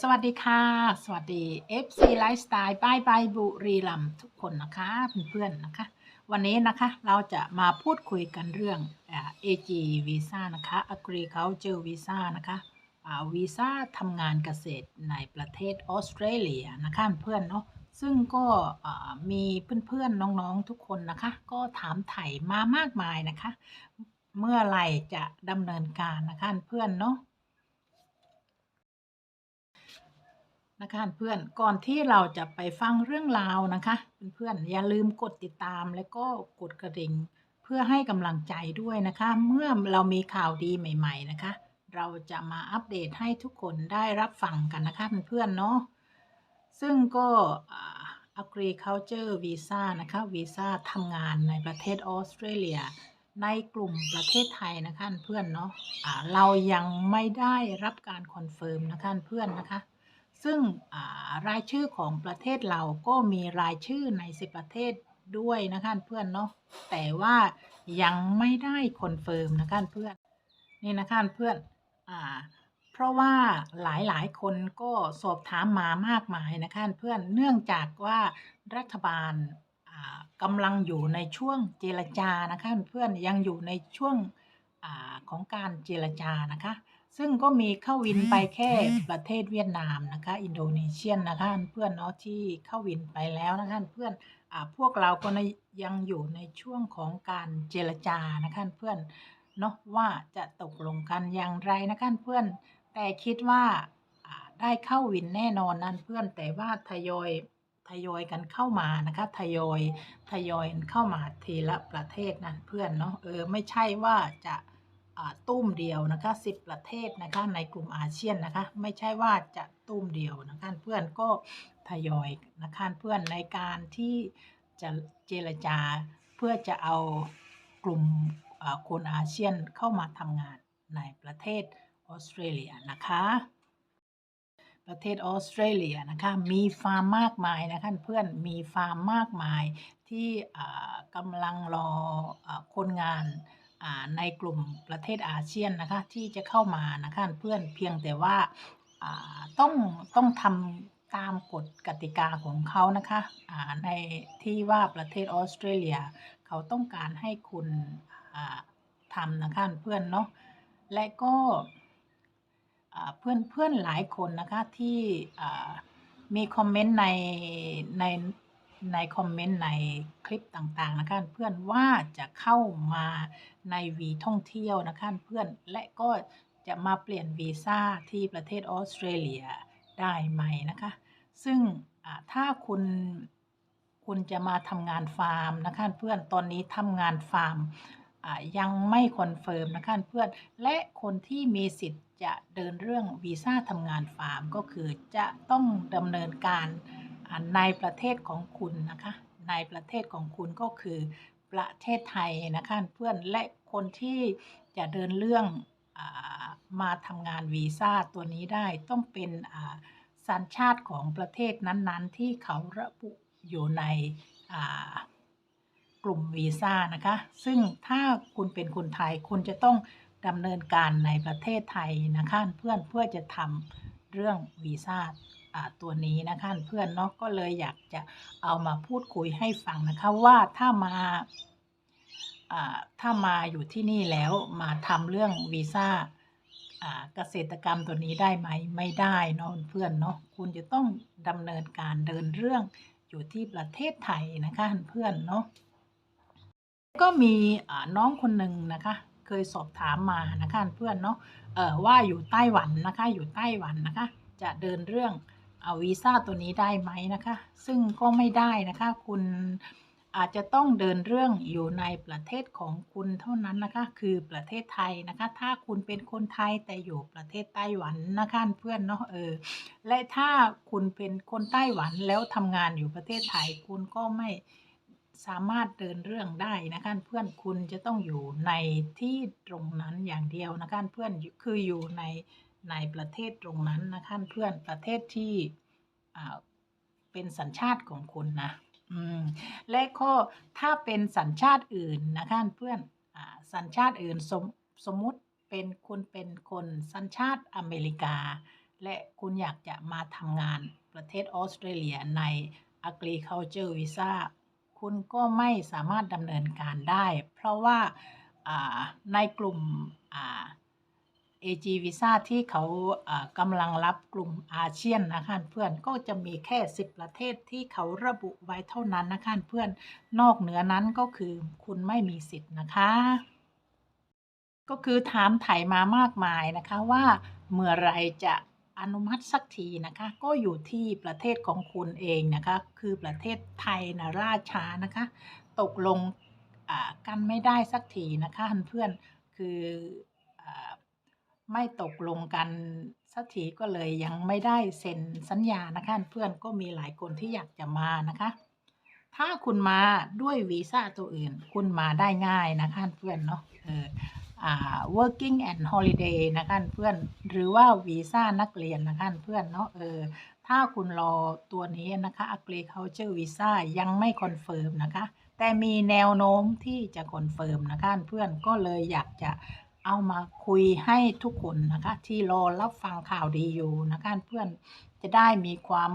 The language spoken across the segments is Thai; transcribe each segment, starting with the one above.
สวัสดีค่ะ สวัสดี FC Lifestyle ป้ายใบบุรีรัมย์ทุกคนนะคะเพื่อนๆนะคะ วันนี้นะคะเราจะมาพูดคุยกันเรื่องอ่า AG Visa นะคะ Agriculture Visa นะคะวีซ่าทำงานเกษตรในประเทศออสเตรเลียนะคะเพื่อนเนาะซึ่งก็มีเพื่อนๆน้องๆทุกคนนะคะ ก็ถามไถ่มามากมายนะคะ เมื่อไหร่จะดำเนินการนะคะเพื่อนเนาะ นะคะเพื่อนก่อนที่เราจะไปฟังเรื่องราวนะคะเพื่อนๆอย่าลืมกดติดตามและก็กดกระดิ่ง เพื่อให้กำลังใจด้วยนะคะ เมื่อเรามีข่าวดีใหม่ ๆนะคะ เราจะมาอัปเดตให้ทุกคนได้รับฟังกันนะคะเพื่อนๆเนาะซึ่งก็อ่า agriculture visa นะคะวีซ่าทำงานในประเทศออสเตรเลีย ในกลุ่มประเทศไทยนะคะเพื่อนเนาะอ่าเรายังไม่ได้รับการคอนเฟิร์มนะคะเพื่อนนะคะ ซึ่งรายชื่อของประเทศเราก็มีรายชื่อในสิบประเทศด้วยนะคะเพื่อนเนาะแต่ว่ายังไม่ได้คอนเฟิร์มนะคะเพื่อนนี่นะคะเพื่อนอ่าเพราะว่าหลายๆ คนก็สอบถามมามากมายนะคะเพื่อนเนื่องจากว่ารัฐบาลอ่ากำลังอยู่ในช่วงเจรจานะคะเพื่อนยังอยู่ในช่วงอาของการเจรจานะคะ ซึ่งก็มีเข้าวินไปแค่ประเทศเวียดนามนะคะ อินโดนีเซียนนะคะเพื่อนเนาะที่เข้าวินไปแล้วนะคะเพื่อนอ่าพวกเราก็ในยังอยู่ในช่วงของการเจรจานะคะเพื่อนเนาะว่าจะตกลงกันอย่างไรนะคะเพื่อน แต่คิดว่าอ่าได้เข้าวินแน่นอนนั่นเพื่อนแต่ว่าทยอยทยอยกันเข้ามานะคะทยอยทยอยเข้ามาทีละประเทศนั่นเพื่อนเนาะเออไม่ใช่ว่าจะอ่า ตุ้มเดียวนะคะสิบประเทศนะคะในกลุ่มอาเซียนนะคะ ไม่ใช่ว่าจะตุ้มเดียวนะคะเพื่อนก็ทยอยนะคะเพื่อนในการที่จะเจรจาเพื่อจะเอากลุ่มอาคนอาเซียนเข้ามาทำงานในประเทศออสเตรเลียนะคะ ประเทศออสเตรเลียนะคะมีฟาร์มมากมายนะคะเพื่อนมีฟาร์มมากมายที่กำลังรออคนงาน ในกลุ่มประเทศอาเซียนนะคะที่จะเข้ามานะคะเพื่อนเพียงแต่ว่าต้องต้องทำตามกฎกติกาของเขานะคะในที่ว่าประเทศออสเตรเลีย เขาต้องการให้คุณทำนะคะเพื่อนเนาะและก็เพื่อนเพื่อนหลายคนนะคะที่มีคอมเมนต์ในใน ในคอมเมนต์ในคลิปต่างๆนะคะเพื่อนว่าจะเข้ามาในวีท่องเที่ยวนะคะเพื่อนและก็จะมาเปลี่ยนวีซ่าที่ประเทศออสเตรเลียได้ไหมนะคะ ซึ่งถ้าคุณคุณจะมาทำงานฟาร์มนะคะเพื่อนตอนนี้ทำงานฟาร์มยังไม่คอนเฟิร์มนะคะเพื่อนและคนที่มีสิทธิ์จะเดินเรื่องวีซ่าทำงานฟาร์มก็คือจะต้องดำเนินการ ในประเทศของคุณนะคะ ในประเทศของคุณก็คือประเทศไทยนะคะเพื่อนและคนที่จะเดินเรื่องอมาทำงานวีซ่าตัวนี้ได้ต้องเป็นสัญชาติของประเทศนั้นๆ ที่เขาระบุอยู่ในกลุ่มวีซ่านะคะ ซึ่งถ้าคุณเป็นคนไทยคุณจะต้องดำเนินการในประเทศไทยนะคะเพื่อนเพื่อจะทำเรื่องวีซ่า ตัวนี้นะคะเพื่อนเนาะก็เลยอยากจะเอามาพูดคุยให้ฟังนะคะว่าถ้ามาถ้ามาอยู่ที่นี่แล้วมาทำเรื่องวีซ่าเกษตรกรรมตัวนี้ได้ไหมไม่ได้เนาะเพื่อนเนาะคุณจะต้องดำเนินการเดินเรื่องอยู่ที่ประเทศไทยนะคะเพื่อนเนาะก็มีน้องคนหนึ่งนะคะ เคยสอบถามมานะคะเพื่อนเนาะว่าอยู่ไต้หวันนะคะ อยู่ไต้หวันนะคะ จะเดินเรื่อง เอาวีซ่าตัวนี้ได้ไหมนะคะ ซึ่งก็ไม่ได้นะคะ คุณอาจจะต้องเดินเรื่องอยู่ในประเทศของคุณเท่านั้นนะคะ คือประเทศไทยนะคะ ถ้าคุณเป็นคนไทยแต่อยู่ประเทศไต้หวันนะคะเพื่อนเนาะเออ และถ้าคุณเป็นคนไต้หวันแล้วทำงานอยู่ประเทศไทย คุณก็ไม่สามารถเดินเรื่องได้นะคะเพื่อนคุณจะต้องอยู่ในที่ตรงนั้นอย่างเดียวนะคะเพื่อนคืออยู่ใน ในประเทศตรงนั้นนะคะเพื่อนประเทศที่เป็นสัญชาติของคุณนะและก็ถ้าเป็นสัญชาติอื่นนะคะเพื่อนอสัญชาติอื่นสมสมมุติเป็นคุณเป็นคนสัญชาติอเมริกา และคุณอยากจะมาทำงานประเทศออสเตรเลียใน Agriculture Visa คุณก็ไม่สามารถดำเนินการได้ เพราะว่าในกลุ่ม AG Visa ที่เขากำลังรับกลุ่มอาเซียนนะคะเพื่อนก็จะมีแค่ 10 ประเทศที่เขาระบุไว้เท่านั้นนะคะเพื่อนนอกเหนือนั้นก็คือคุณไม่มีสิทธิ์นะคะ ก็คือถามไถ่มามากมายนะคะว่าเมื่อไรจะอนุมัติสักทีนะคะก็อยู่ที่ประเทศของคุณเองนะคะคือประเทศไทยนะราช้านะคะ ตกลงกันไม่ได้สักทีนะคะเพื่อนคือ ไม่ตกลงกันสักทีก็เลยยังไม่ได้เซ็นสัญญานะคะ เพื่อนก็มีหลายคนที่อยากจะมานะคะ ถ้าคุณมาด้วยวีซ่าตัวอื่น คุณมาได้ง่ายนะคะเพื่อนเนาะเอออ่า working and holiday นะคะเพื่อนหรือว่าวีซ่านักเรียนนะคะเพื่อนเนาะเออถ้าคุณรอตัวนี้นะคะ agriculture visa ยังไม่คอนเฟิร์มนะคะ แต่มีแนวโน้มที่จะคอนเฟิร์มนะคะเพื่อนก็เลยอยากจะ เอามาคุยให้ทุกคนนะคะ ที่รอรับฟังข่าวดีอยู่นะคะเพื่อนจะได้มีความ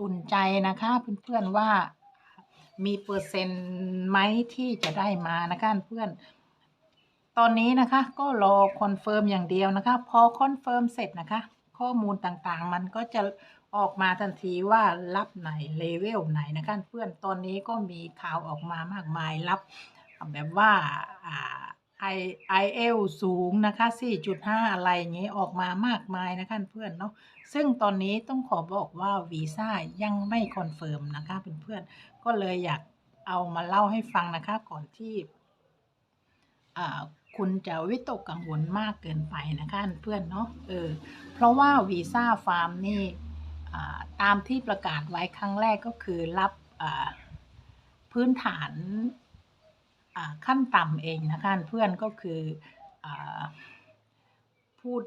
อุ่นใจนะคะเพื่อนๆว่ามีเปอร์เซ็นต์ไหมที่จะได้มานะคะเพื่อนตอนนี้นะคะก็รอคอนเฟิร์มอย่างเดียวนะคะ พอคอนเฟิร์มเสร็จนะคะ ข้อมูลต่างๆ มันก็จะออกมาทันทีว่ารับไหนเลเวลไหนนะคะเพื่อนตอนนี้ก็มีข่าวออกมามากมายรับแบบว่าอ่า ไอไอเอลสูงนะคะ 4.5 อะไรอย่างเงี้ยออกมามากมายนะคะเพื่อนเนาะซึ่งตอนนี้ต้องขอบอกว่าวีซ่ายังไม่คอนเฟิร์มนะคะเพื่อนๆก็เลยอยากเอามาเล่าให้ฟังนะคะก่อนที่คุณจะวิตกกังวลมากเกินไปนะคะเพื่อนเนาะเออเพราะว่าวีซ่าฟาร์มนี่ตามที่ประกาศไว้ครั้งแรกก็คือรับพื้นฐาน ขั้นต่ำเองนะคะเพื่อนก็คืออพูด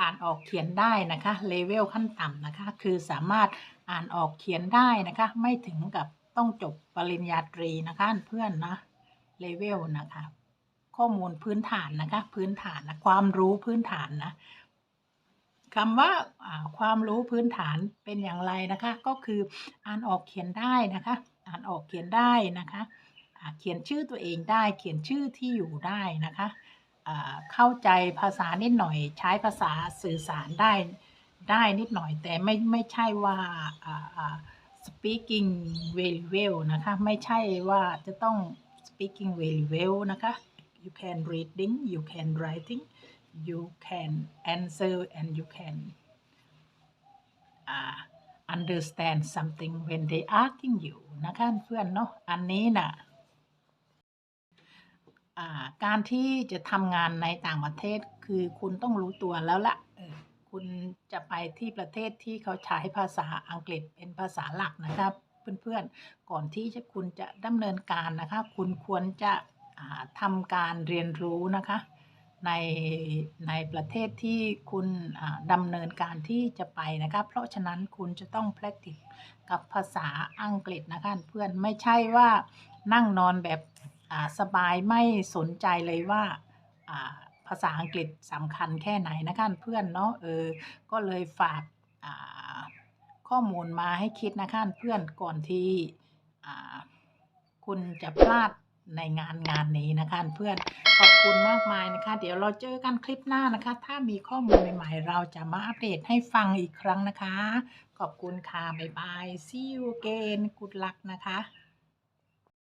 อ่านออกเขียนได้นะคะเลเวลขั้นต่ำนะคะคือสามารถอ่านออกเขียนได้นะคะไม่ถึงกับต้องจบปริญญาตรีนะคะเพื่อนนะเลเวลนะคะข้อมูลพื้นฐานนะคะพื้นฐานนะความรู้พื้นฐานนะคำว่าความรู้พื้นฐานเป็นอย่างไรนะคะ ก็คืออ่านออกเขียนได้นะคะ อ่านออกเขียนได้นะคะ เขียนชื่อตัวเองได้ เขียนชื่อที่อยู่ได้นะคะเข้าใจภาษานิดหน่อย ใช้ภาษาสื่อสารได้ได้นิดหน่อย แต่ไม่ไม่ใช่ว่า speaking very well นะคะ ไม่ใช่ว่าจะต้อง speaking very well นะคะ you can reading you can writing you can answer and you can uh, understand something when they asking you นะคะเพื่อนเนาะอันนี้นะ่ะ การที่จะทำงานในต่างประเทศคือคุณต้องรู้ตัวแล้วละ่ะคุณจะไปที่ประเทศที่เขาใช้ภาษาอังกฤษเป็นภาษาหลักนะครับ เพื่อนๆ ก่อนที่จะคุณจะดำเนินการนะคะ คุณควรจะทำการเรียนรู้นะคะในในประเทศที่คุณดำเนินการที่จะไปนะคะเพราะฉะนั้นคุณจะต้อง practice กับภาษาอังกฤษนะคะเพื่อนไม่ใช่ว่านั่งนอนแบบ สบายไม่สนใจเลยว่าภาษาอังกฤษสำคัญแค่ไหนนะคะเพื่อนเนาะเออก็เลยฝากข้อมูลมาให้คิดนะคะเพื่อนก่อนที่คุณจะพลาดในงานงานนี้นะคะเพื่อนขอบคุณมากมายนะคะ เดี๋ยวเราเจอกันคลิปหน้านะคะ ถ้ามีข้อมูลใหม่ๆ เราจะมาอัปเดตให้ฟังอีกครั้งนะคะ ขอบคุณค่ะ บ๊ายบาย see you again good luck นะคะ